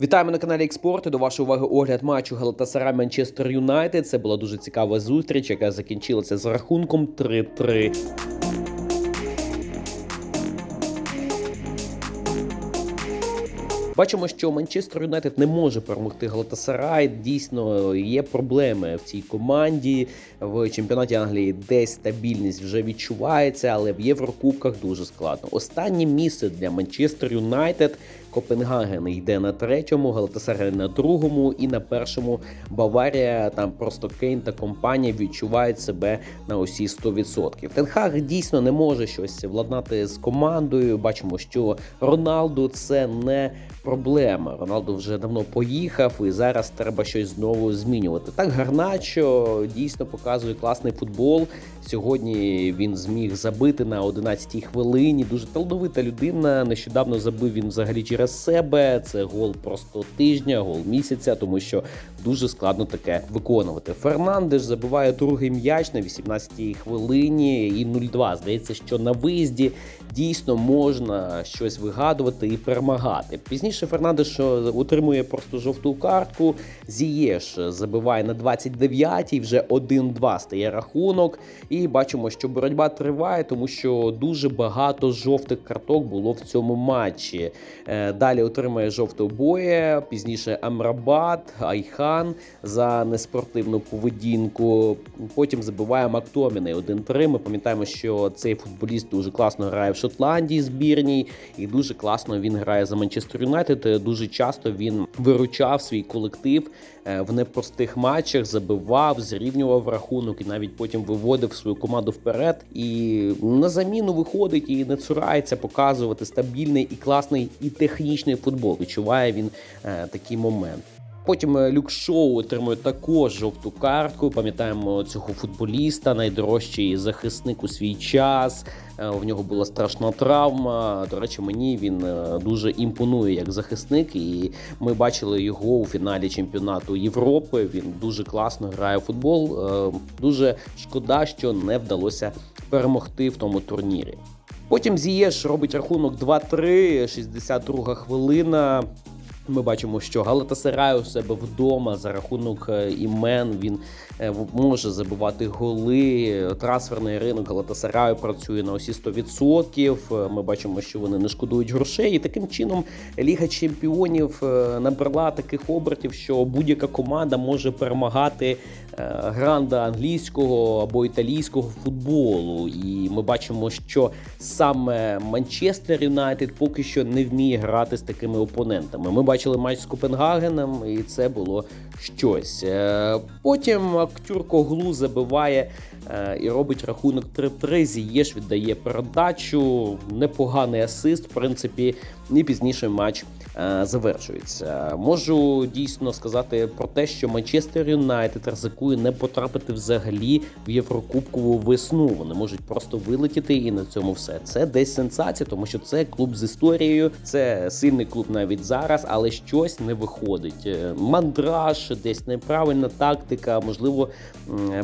Вітаємо на каналі Експорт. До вашої уваги огляд матчу Галатасарай Манчестер Юнайтед. Це була дуже цікава зустріч, яка закінчилася з рахунком 3-3. Бачимо, що Манчестер Юнайтед не може перемогти Галатасарай. Дійсно, є проблеми в цій команді. В чемпіонаті Англії десь стабільність вже відчувається, але в Єврокубках дуже складно. Останнє місце для Манчестер Юнайтед. Копенгаген йде на третьому, Галатасарай на другому і на першому Баварія. Там просто Кейн та компанія відчувають себе на усі 100%. Тенхаг дійсно не може щось владнати з командою. Бачимо, що Роналду це не проблема. Роналду вже давно поїхав, і зараз треба щось знову змінювати. Так Гарначо дійсно показує класний футбол. Сьогодні він зміг забити на 11-й хвилині. Дуже талановита людина. Нещодавно забив він взагалі через себе. Це гол просто тижня, гол місяця, тому що дуже складно таке виконувати. Фернандеш забиває другий м'яч на 18-й хвилині і 0-2. Здається, що на виїзді дійсно можна щось вигадувати і перемагати. Пізніше Фернандеш отримує просто жовту картку. Зієш забиває на 29-й, вже 1-2 стає рахунок. І бачимо, що боротьба триває, тому що дуже багато жовтих карток було в цьому матчі. Далі отримає жовту боє, пізніше Амрабат, Айхан за неспортивну поведінку. Потім забиває Мактоміни 1-3. Ми пам'ятаємо, що цей футболіст дуже класно грає в Шотландії збірній, і дуже класно він грає за Манчестер Юнайтед. Дуже часто він виручав свій колектив е, в непростих матчах, забивав, зрівнював рахунок і навіть потім виводив свою команду вперед. І на заміну виходить і не цурається показувати стабільний і класний і технічний футбол. Відчуває він е, такий момент. Потім е, Люк Шоу отримує також жовту картку. Пам'ятаємо цього футболіста, найдорожчий захисник у свій час. Е, В нього була страшна травма. До речі, мені він е, дуже імпонує як захисник, і ми бачили його у фіналі чемпіонату Європи. Він дуже класно грає в футбол. Е, Дуже шкода, що не вдалося перемогти в тому турнірі. Потім Зієш робить рахунок 2-3, 62 хвилина. Ми бачимо, що Галатасарай у себе вдома за рахунок е, імен він е, може забивати голи. Трансферний ринок Галатасараю працює на усі 100%. Е, Ми бачимо, що вони не шкодують грошей. І таким чином Ліга Чемпіонів набрала таких обертів, що будь-яка команда може перемагати гранда англійського або італійського футболу. І ми бачимо, що саме Манчестер Юнайтед поки що не вміє грати з такими опонентами. Ми бачили матч з Копенгагеном, і це було щось. Е, Потім актюр Коглу забиває е, і робить рахунок 3-3. Зієш віддає передачу, непоганий асист, в принципі, і пізніше матч е, завершується. Можу дійсно сказати про те, що Манчестер Юнайтед ризикує не потрапити взагалі в Єврокубкову весну. Вони можуть просто вилетіти і на цьому все. Це десь сенсація, тому що це клуб з історією, це сильний клуб навіть зараз, але щось не виходить. Е, Мандраж, десь неправильна тактика, можливо,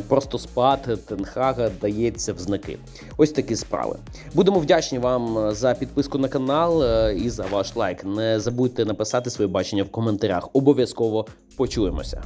просто спад Тенхага дається в знаки. Ось такі справи. Будемо вдячні вам за підписку на канал е, і за ваш лайк. Не забудьте написати своє бачення в коментарях. Обов'язково почуємося.